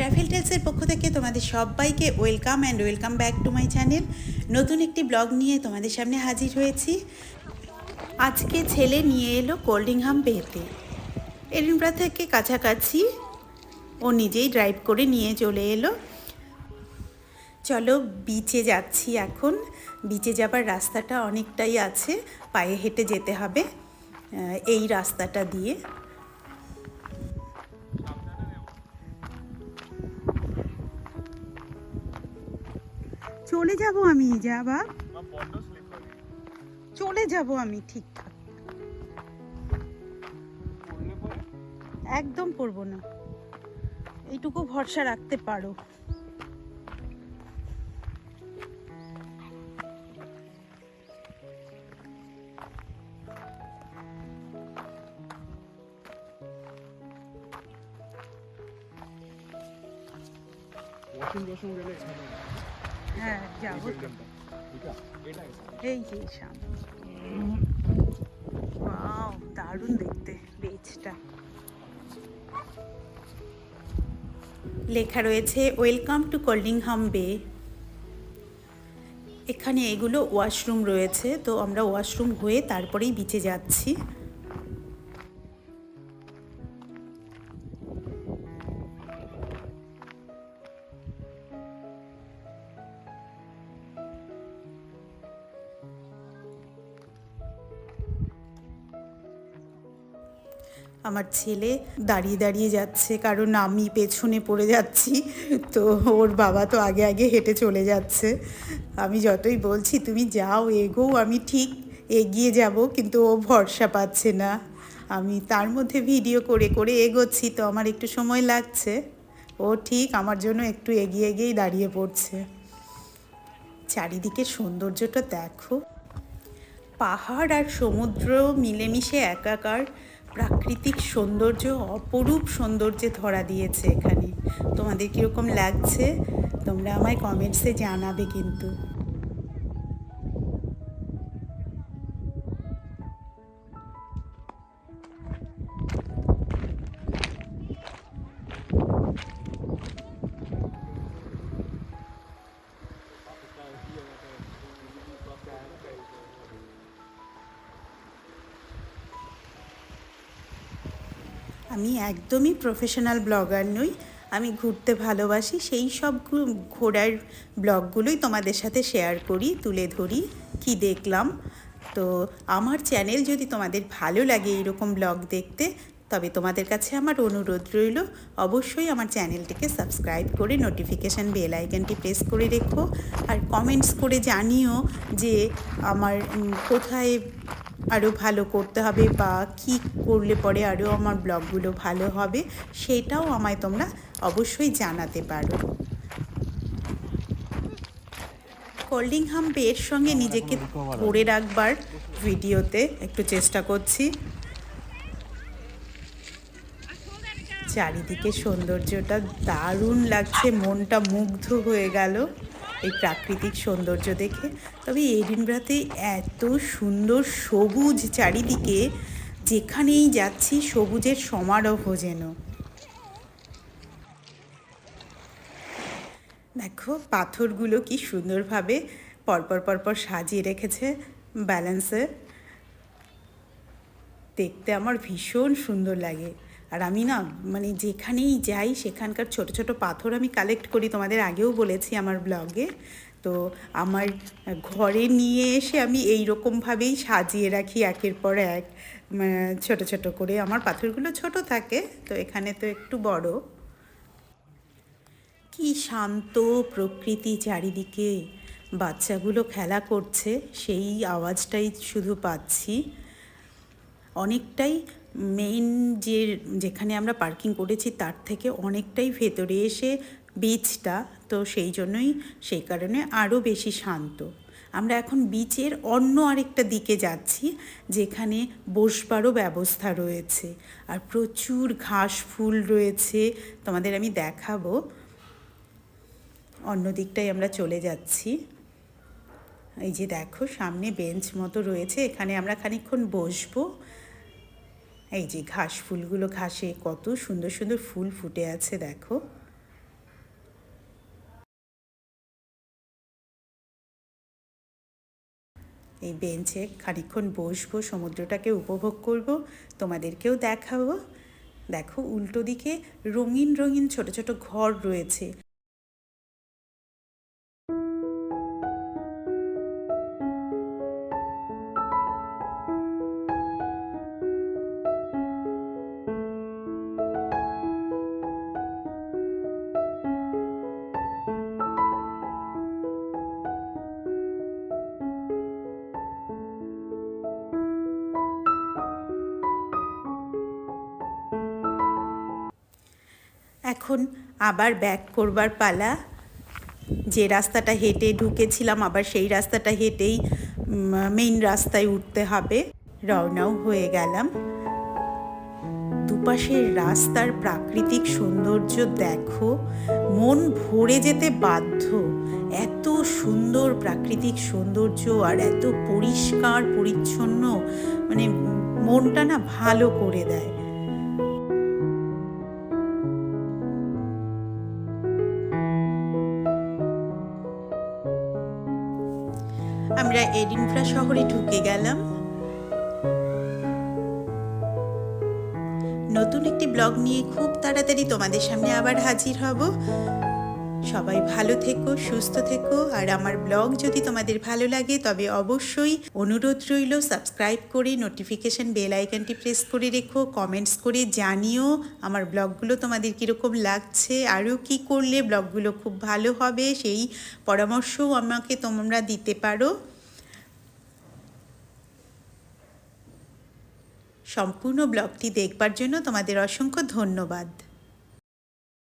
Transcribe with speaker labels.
Speaker 1: Travel টেলসের পক্ষ থেকে তোমাদের সবাইকে welcome and welcome back to my channel. নতুন একটি ব্লগ নিয়ে তোমাদের সামনে হাজির হয়েছি। আজকে ছেলে নিয়ে এলো কোল্ডিংহাম বেতে এডিনব্রা থেকে কাছাকাছি ও নিজেই ড্রাইভ করে নিয়ে চলে এলো। চলো বিচে যাচ্ছি এখন। বিচে যাবার রাস্তাটা অনেকটাই আছে, পায়ে হেঁটে যেতে হবে এই রাস্তাটা দিয়ে। চলে যাব আমি যাবা চলে যাব আমি ঠিকঠাক একদম পড়ব না। এইটুকু ভরসা রাখতে পারো।
Speaker 2: ওয়াশিং গেলে
Speaker 1: হ্যাঁ যাব তো
Speaker 2: এটা এটা
Speaker 1: এই যে সামনে। দারুণ দেখতে বেচটা লেখা রয়েছে ওয়েলকাম টু কোল্ডিংহাম বে এখানে এগুলো ওয়াশরুম রয়েছে তো আমরা ওয়াশরুম হয়ে তারপরেই বিচে যাচ্ছি। আমার ছেলে দাঁড়িয়ে দাঁড়িয়ে যাচ্ছে, কারণ আমি পেছনে পড়ে যাচ্ছি। তো ওর বাবা তো আগে আগে হেঁটে চলে যাচ্ছে। আমি যতই বলছি, তুমি যাও, এগোও, আমি ঠিক এগিয়ে যাব। কিন্তু ও ভরসা পাচ্ছে না। আমি তার মধ্যে ভিডিও করে করে এগোচ্ছি, তো আমার একটু সময় লাগছে। ও ঠিক আমার জন্য একটু এগিয়ে এগিয়েই দাঁড়িয়ে পড়ছে। চারিদিকে সৌন্দর্যটা দেখো। পাহাড় আর সমুদ্র মিলেমিশে একাকার। প্রাকৃতিক সৌন্দর্য, অপরূপ সৌন্দর্যে ধরা দিয়েছে এখানে। তোমাদের কীরকম লাগছে? তোমরা আমায় কমেন্টসে জানাবে কিন্তু। আমি একদমই প্রফেশনাল ব্লগার নই, আমি ঘুরতে ভালোবাসি, সেই সব ঘোরার ব্লগগুলোই তোমাদের সাথে শেয়ার করি, তুলে ধরি, কি দেখলাম। তো আমার চ্যানেল যদি তোমাদের ভালো লাগে এইরকম ব্লগ দেখতে, তবে তোমাদের কাছে আমার অনুরোধ রইল, অবশ্যই আমার চ্যানেলটিকে সাবস্ক্রাইব করে নোটিফিকেশান বেল আইকনটি প্রেস করে রেখো, আর কমেন্টস করে জানিও যে আমার কোথায় আরও ভালো করতে হবে বা কি করলে পরে আরও আমার ব্লগগুলো ভালো হবে সেটাও আমায় তোমরা অবশ্যই জানাতে পারো। কোল্ডিংহাম বের সঙ্গে নিজেকে করে রাখবার ভিডিওতে একটু চেষ্টা করছি। চারিদিকে সৌন্দর্যটা দারুণ লাগছে, মনটা মুগ্ধ হয়ে গেল। এই প্রাকৃতিক সৌন্দর্য দেখে। তবে এডিনব্রাতে এত সুন্দর সবুজ চারিদিকে, যেখানেই যাচ্ছি সবুজের সমারোহ যেন। দেখো, পাথরগুলো কি সুন্দরভাবে পরপর পরপর সাজিয়ে রেখেছে ব্যালেন্সে। দেখতে আমার ভীষণ সুন্দর লাগে। আর আমি না মানে যেখানেই যাই, সেখানকার ছোট ছোট পাথর আমি কালেক্ট করি। তোমাদের আগেও বলেছি আমার ব্লগে তো আমার ঘরে নিয়ে এসে আমি এই রকমভাবেই সাজিয়ে রাখি একের পর এক। ছোট ছোট করে। আমার পাথরগুলো ছোট থাকে, তো এখানে তো একটু বড়। কি শান্ত প্রকৃতি চারিদিকে। বাচ্চাগুলো খেলা করছে, সেই আওয়াজটাই শুধু পাচ্ছি। অনেকটাই মেইন যে, যেখানে আমরা পার্কিং করেছি তার থেকে অনেকটাই ভেতরে এসে বিচটা তো সেই জন্যই সেই কারণে আরও বেশি শান্ত। আমরা এখন বিচের অন্য আরেকটা দিকে যাচ্ছি, যেখানে বসবারও ব্যবস্থা রয়েছে। আর প্রচুর ঘাস ফুল রয়েছে, তোমাদের আমি দেখাবো। অন্য দিকটাই আমরা চলে যাচ্ছি। এই যে দেখো, সামনে বেঞ্চ মতো রয়েছে, এখানে আমরা খানিকক্ষণ বসবো। এই যে ঘাস, ফুলগুলো ঘাসে কত সুন্দর সুন্দর ফুল ফুটে আছে, দেখো। এই বেঞ্চে খানিক্ষণ বসবো, সমুদ্রটাকে উপভোগ করব, তোমাদেরকেও দেখাবো। দেখো, উল্টো দিকে রঙিন রঙিন ছোট ছোট ঘর রয়েছে। এখন আবার ব্যাক করবার পালা। যে রাস্তাটা হেঁটে ঢুকেছিলাম, আবার সেই রাস্তাটা হেঁটেই মেইন রাস্তায় উঠতে হবে। রওনাও হয়ে গেলাম। দুপাশের রাস্তার প্রাকৃতিক সৌন্দর্য দেখো, মন ভরে যেতে বাধ্য। এত সুন্দর প্রাকৃতিক সৌন্দর্য আর এত পরিষ্কার, পরিচ্ছন্ন মানে মনটা না ভালো করে দেয়। এডিনফ্রা শহরে ঢুকে গেলাম। নতুন একটি ব্লগ নিয়ে খুব তাড়াতাড়ি তোমাদের সামনে আবার হাজির হব। সবাই ভালো থেকো, সুস্থ থেকো, আর আমার ব্লগ যদি তোমাদের ভালো লাগে, তবে অবশ্যই অনুরোধ রইল, সাবস্ক্রাইব করে নোটিফিকেশন বেল আইকনটি প্রেস করে রেখো কমেন্টস করে জানিও আমার ব্লগগুলো তোমাদের কীরকম লাগছে, আরও কি করলে ব্লগগুলো খুব ভালো হবে, সেই পরামর্শও আমাকে তোমরা দিতে পারো। সম্পূর্ণ ব্লগটি দেখবার জন্য তোমাদের অসংখ্য ধন্যবাদ।